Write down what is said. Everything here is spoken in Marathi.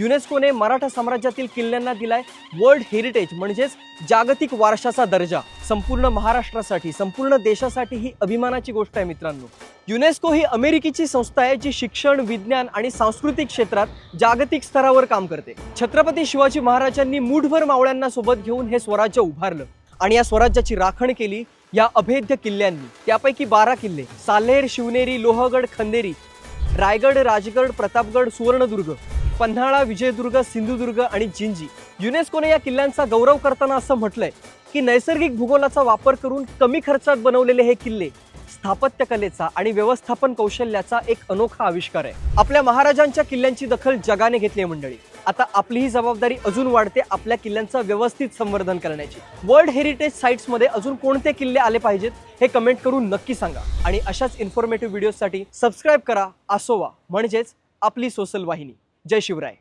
युनेस्कोने मराठा साम्राज्यातील किल्ल्यांना दिलाय वर्ल्ड हेरिटेज म्हणजेच जागतिक वारशाचा दर्जा. संपूर्ण महाराष्ट्रासाठी संपूर्ण देशासाठी ही अभिमानाची गोष्ट आहे मित्रांनो. युनेस्को ही अमेरिकेची संस्था आहे जी शिक्षण विज्ञान आणि सांस्कृतिक क्षेत्रात जागतिक स्तरावर काम करते. छत्रपती शिवाजी महाराजांनी मूठभर मावळ्यांना सोबत घेऊन हे स्वराज्य उभारलं आणि या स्वराज्याची राखण केली या अभेद्य किल्ल्यांनी. त्यापैकी बारा किल्ले साल्हेर शिवनेरी लोहगड खंदेरी रायगड राजगड प्रतापगड सुवर्णदुर्ग. पन्हाळा विजयदुर्ग सिंधुदुर्ग आणि जिंजी. युनेस्कोने या किल्ल्यांचा गौरव करताना असं म्हटलंय की नैसर्गिक भूगोलाचा वापर करून कमी खर्चात बनवलेले हे किल्ले स्थापत्यकलेचा आणि व्यवस्थापन कौशल्याचा एक अनोखा आविष्कार आहे. आपल्या महाराजांच्या किल्ल्यांची दखल जगाने घेतली आहे मंडळी. आता आपली ही जबाबदारी अजून वाढते आपल्या किल्ल्यांचा व्यवस्थित संवर्धन करण्याची. वर्ल्ड हेरिटेज साईट्समध्ये अजून कोणते किल्ले आले पाहिजेत हे कमेंट करून नक्की सांगा. आणि अशाच इन्फॉर्मेटिव्ह व्हिडिओसाठी सबस्क्राईब करा. आसोवा म्हणजेच आपली सोशल वाहिनी जय शिवराय.